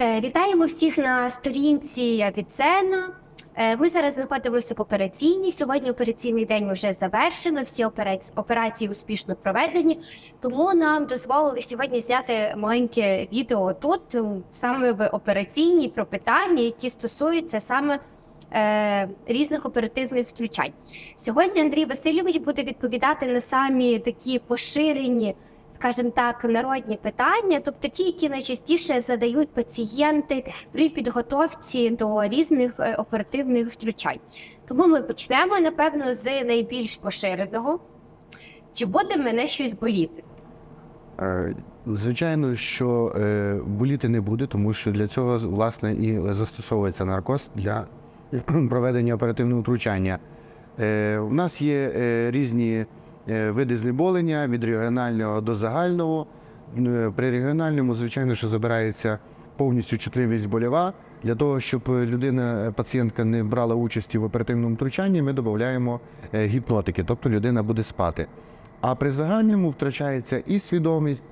Е, Вітаємо всіх на сторінці Авіцена. Е, Ми зараз знаходимося в операційній. Сьогодні операційний день вже завершено. Всі операці- операції успішно проведені. Тому нам дозволили сьогодні зняти маленьке відео тут, е, саме в операційній, про питання, які стосуються саме е, різних оперативних втручань. Сьогодні Андрій Васильович буде відповідати на самі такі поширені скажімо так, народні питання, тобто ті, які найчастіше задають пацієнти при підготовці до різних е, оперативних втручань. Тому ми почнемо, напевно, з найбільш поширеного. Чи буде мене щось боліти? Е, Звичайно, що е, боліти не буде, тому що для цього власне і застосовується наркоз для проведення оперативного втручання. У нас є різні види знеболення від регіонального до загального. Е, При регіональному, звичайно, що забирається повністю чутливість больова. Для того, щоб людина, е, пацієнтка не брала участі в оперативному втручанні, ми додаємо е, гіпнотики, тобто людина буде спати. А при загальному втрачається і свідомість,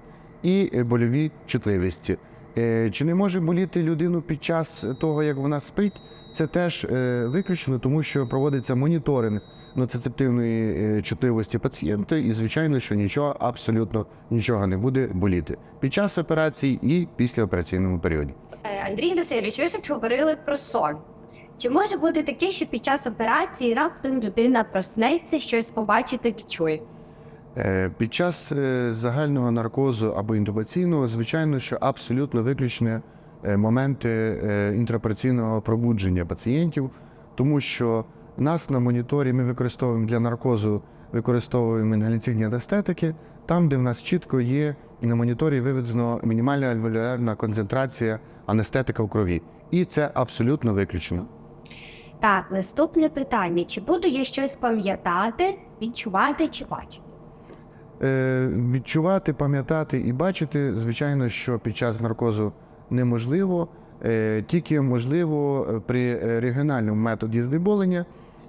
і е, больові чутливості. Е, Чи не може боліти людину під час того, як вона спить? Це теж е, виключено, тому що проводиться моніторинг ноцицептивної е, чутливості пацієнта, і звичайно, що нічого, абсолютно нічого не буде боліти під час операції і після операційному періоді. Е, Андрій Васильович, ви щось говорили про сон. Чи може бути таке, що під час операції раптом людина проснеться, щось побачить і відчує? Е, Під час загального наркозу або інтубаційного, звичайно, що абсолютно виключені е, моменти інтраопераційного пробудження пацієнтів, тому що нас на моніторі ми використовуємо для наркозу, використовуємо інгаляційні анестетики, там, де в нас чітко є на моніторі виведено мінімальна альвеолярна концентрація анестетика в крові. І це абсолютно виключено. Так, наступне питання: чи буду я щось пам'ятати, відчувати чи бачити? Е, відчувати, пам'ятати і бачити, звичайно, що під час наркозу неможливо, е, тільки можливо е, при е, регіональному методі знеболення,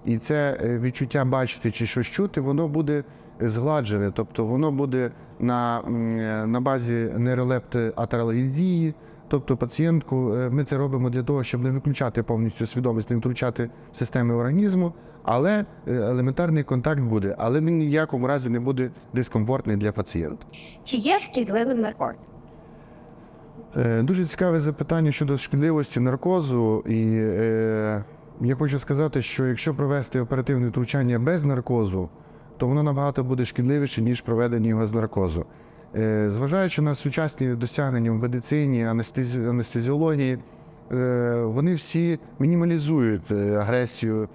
і це е, відчуття бачити чи щось чути, воно буде згладжене, тобто воно буде на, е, на базі нейролептоатералізії. Тобто пацієнтку е, ми це робимо для того, щоб не виключати повністю свідомість, не втручати системи організму, але елементарний контакт буде, але він ніякому разі не буде дискомфортний для пацієнта. Чи є шкідливим наркоз? Дуже цікаве запитання щодо шкідливості наркозу, і я хочу сказати, що якщо провести оперативне втручання без наркозу, то воно набагато буде шкідливіше, ніж проведення його з наркозу. Е, зважаючи на сучасні досягнення в медицині, анестезі... анестезіології, е, вони всі мінімалізують е, агресію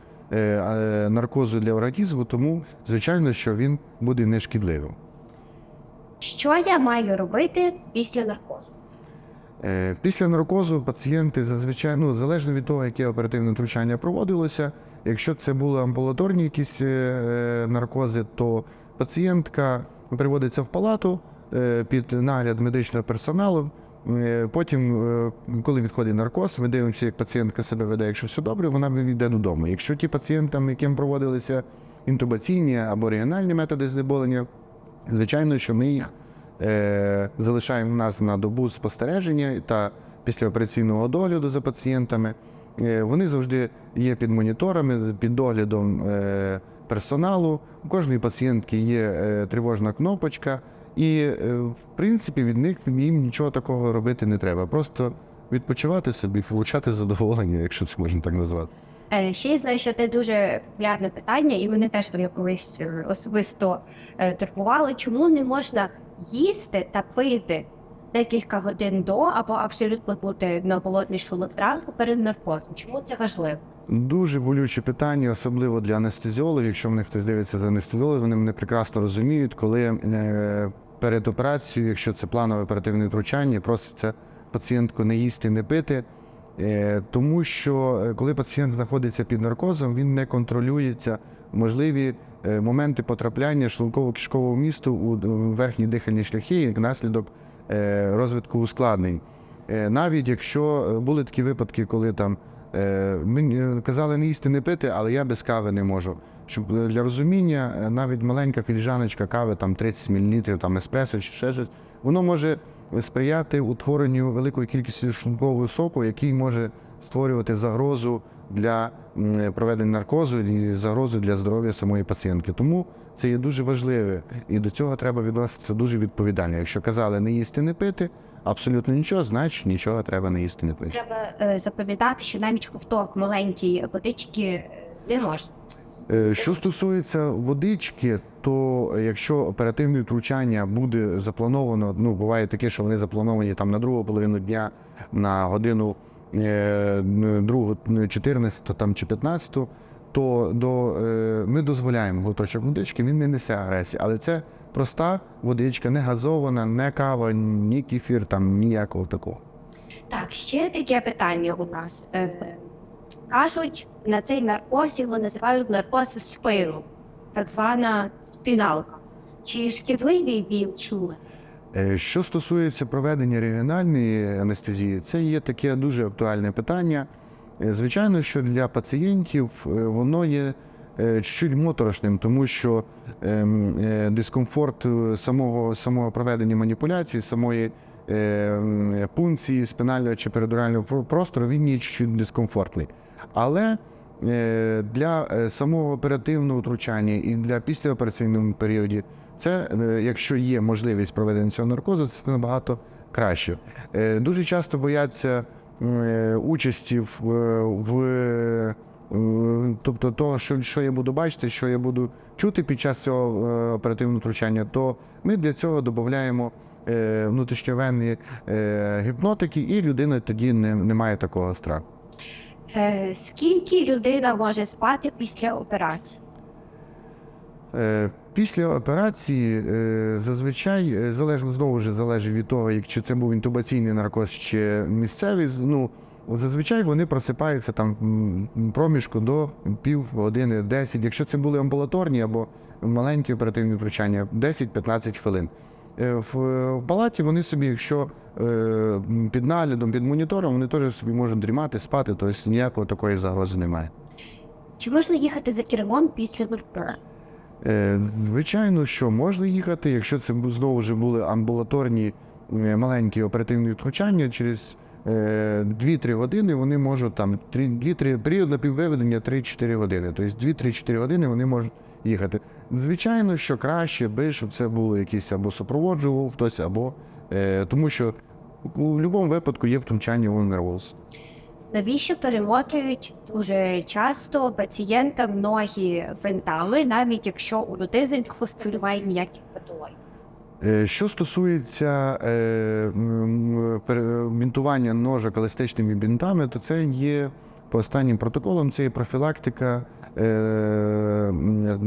наркозу для організму, тому звичайно, що він буде нешкідливим. Що я маю робити після наркозу? Е, Після наркозу пацієнти зазвичай, ну залежно від того, яке оперативне втручання проводилося. Якщо це були амбулаторні якісь е, е, наркози, то пацієнтка приводиться в палату під нагляд медичного персоналу. Потім, коли відходить наркоз, ми дивимося, як пацієнтка себе веде. Якщо все добре, вона йде додому. Якщо ті пацієнтам, яким проводилися інтубаційні або регіональні методи знеболення, звичайно, що ми їх е, залишаємо нас на добу спостереження та післяопераційного догляду за пацієнтами. Е, вони завжди є під моніторами, під доглядом е, персоналу. У кожної пацієнтки є е, тривожна кнопочка, і, е, в принципі, від них їм нічого такого робити не треба. Просто відпочивати собі, получати задоволення, якщо це можна так назвати. Е, Ще я знаю, що це дуже популярне питання, і мене теж я колись е, особисто е, турбували, чому не можна їсти та пити декілька годин до або абсолютно бути на голодний шлунок зранку перед наркозом. Чому це важливо? Дуже болюче питання, особливо для анестезіологів. Якщо мене хтось дивиться за анестезіологів, вони мене прекрасно розуміють, коли перед операцією, якщо це планове оперативне втручання, проситься пацієнтку не їсти, не пити. Е, тому що е, коли пацієнт знаходиться під наркозом, він не контролюється можливі е, моменти потрапляння шлунково-кишкового місту у верхні дихальні шляхи як наслідок розвитку ускладнень. Навіть якщо були такі випадки, коли там мені казали не їсти, не пити, але я без кави не можу. Щоб для розуміння, навіть маленька філіжаночка кави, там 30 мл, там еспресо чи ще щось, воно може сприяти утворенню великої кількості шлункового соку, який може створювати загрозу для проведення наркозу і загрозу для здоров'я самої пацієнтки. Тому це є дуже важливе, і до цього треба відноситися дуже відповідально. Якщо казали не їсти, не пити, абсолютно нічого, значить нічого треба не їсти, не пити. Треба е, запам'ятати, що навіть ковток маленької водички е, не можна. Е, Що стосується водички, то якщо оперативне втручання буде заплановано, ну буває таке, що вони заплановані там на другу половину дня, на годину е, другу, 14 там чи 15, то до, е, ми дозволяємо глоточок водички, він не несе агресії. Але це проста водичка, не газована, не кава, ні кефір, там ніякого такого. Так, ще таке питання у нас. Кажуть, на цей наркоз його називають наркоз спиру, так звана спіналка. Чи шкідливий він чули? Е, Що стосується проведення регіональної анестезії, це є таке дуже актуальне питання. Е, Звичайно, що для пацієнтів е, воно є чуть-чуть моторошним, тому що ем, дискомфорт самого, самого проведення маніпуляції, самої пункції спинального чи передурального про- простору, він є чуть-чуть дискомфортний. Але е, для е, самого оперативного втручання і для післяопераційного періоді це, е, якщо є можливість проведення цього наркозу, це набагато краще. Е, Дуже часто бояться е, участі в, е, в е, тобто того, що, що я буду бачити, що я буду чути під час цього е, оперативного втручання, то ми для цього додаємо е, внутрішньовенні е, гіпнотики, і людина тоді не, не має такого страху. Е, Скільки людина може спати після операції? Е, Після операції е, зазвичай е, залежно знову ж залежить від того, як чи це був інтубаційний наркоз чи місцевий. Ну зазвичай вони просипаються там проміжку до пів години, 10. Якщо це були амбулаторні або маленькі оперативні втручання, 10-15 хвилин. Е, В, палаті вони собі, якщо е, під наглядом, під монітором, вони теж собі можуть дрімати, спати, тобто ніякої такої загрози немає. Чи можна їхати за кермом після наркозу? Е, Звичайно, що можна їхати, якщо це знову ж були амбулаторні маленькі оперативні втручання, через е, 2-3 години вони можуть там 2-3 період напіввиведення 3-4 години. Тобто 2-3-4 години вони можуть їхати. Звичайно, що краще би, щоб це було якийсь або супроводжував хтось, або е, тому що у будь-якому випадку є втручання в нервоз. Навіщо перемотують дуже часто пацієнтам ноги фронтами, навіть якщо у хвосту немає ніяких патологій? Е, Що стосується е, бінтування ножок еластичними бінтами, то це є по останнім протоколам, це є профілактика е,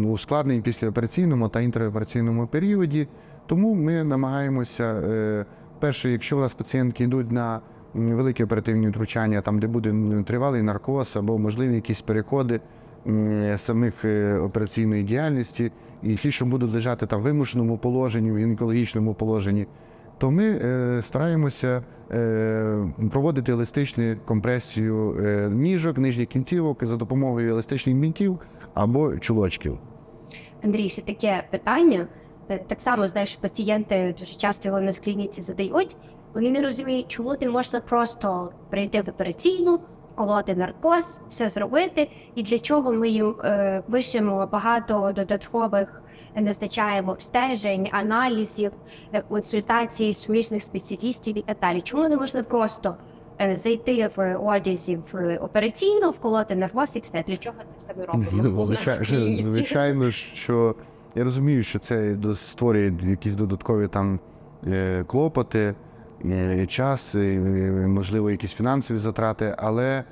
ускладнень післяопераційному та інтраопераційному періоді. Тому ми намагаємося, е, перше, якщо у нас пацієнтки йдуть на великі оперативні втручання, там де буде тривалий наркоз або можливі якісь переходи самих е, операційної діяльності, і ті, що будуть лежати там в вимушеному положенні, в гінекологічному положенні, то ми е, стараємося е, проводити еластичну компресію е, ніжок, нижніх кінцівок за допомогою еластичних бінтів або чулочків. Андрій, ще таке питання. Так само знаєш, пацієнти дуже часто його на клініці задають. Вони не розуміють, чому ти можна просто прийти в операційну, вколоти наркоз, все зробити, і для чого ми їм е, пишемо багато додаткових, е, назначаємо обстежень, аналізів, е, консультацій суміжних спеціалістів і так далі. Чому не можна просто е, зайти в одязі в операційну, вколоти наркоз і все? Для чого це все ми робимо? Звичайно, звичайно, що я розумію, що це створює якісь додаткові там е, клопоти, час, е, можливо, якісь фінансові затрати, але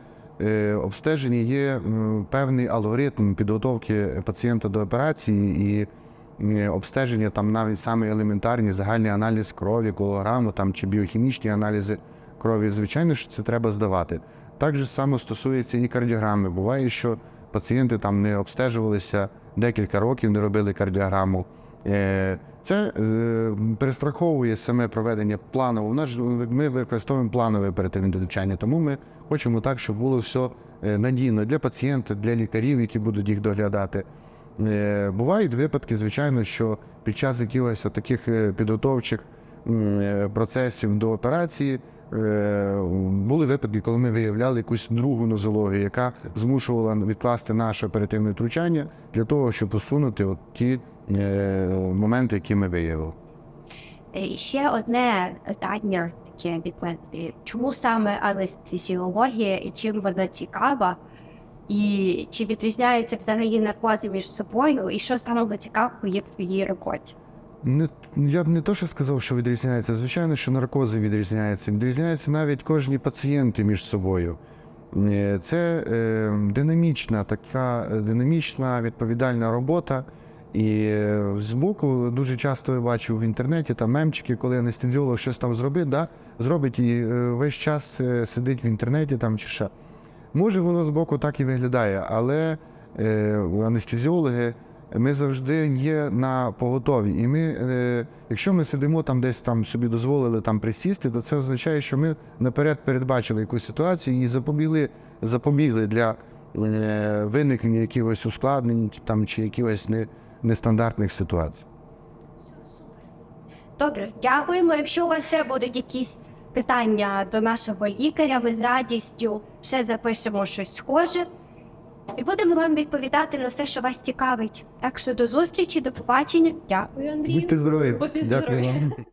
е, обстеження є певний алгоритм підготовки пацієнта до операції і е, обстеження там навіть саме елементарні, загальний аналіз крові, колограму там чи біохімічні аналізи крові. Звичайно, що це треба здавати. Так же само стосується і кардіограми. Буває, що пацієнти там не обстежувалися декілька років, не робили кардіограму. Е, Це е, перестраховує саме проведення планового. У нас ми використовуємо планове оперативне долучання, тому ми хочемо так, щоб було все е, надійно для пацієнта, для лікарів, які будуть їх доглядати. Бувають випадки, звичайно, що під час якихось таких підготовчих процесів до операції. Випадки, коли ми виявляли якусь другу нозологію, яка змушувала відкласти наше оперативне втручання для того, щоб усунути от ті е, моменти, які ми виявили. Е, ще одне питання таке від. Чому саме анестезіологія і чим вона цікава? І чи відрізняються взагалі наркози між собою, і що самого цікавого є в твоїй роботі? Не, я б не то, що сказав, що відрізняється. Звичайно, що наркози відрізняються. Відрізняються навіть кожні пацієнти між собою. Е, Це е, динамічна, така е, динамічна відповідальна робота. І е, збоку дуже часто я бачу в інтернеті там мемчики, коли анестезіолог щось там зробить, да? зробить і весь час сидить в інтернеті там чи що. Може, воно збоку так і виглядає, але е, анестезіологи ми завжди є на поготові. І ми, е, якщо ми сидимо там, десь там собі дозволили там присісти, то це означає, що ми наперед передбачили якусь ситуацію і запобігли, запобігли для е, виникнення якихось ускладнень там, чи якихось не, нестандартних ситуацій. Добре, дякуємо. Якщо у вас ще будуть якісь питання до нашого лікаря, ми з радістю ще запишемо щось схоже. І будемо вам відповідати на все, що вас цікавить. Так що до зустрічі, до побачення. Дякую, Андрій. Будьте здорові! Будьте Дякую здорові. вам.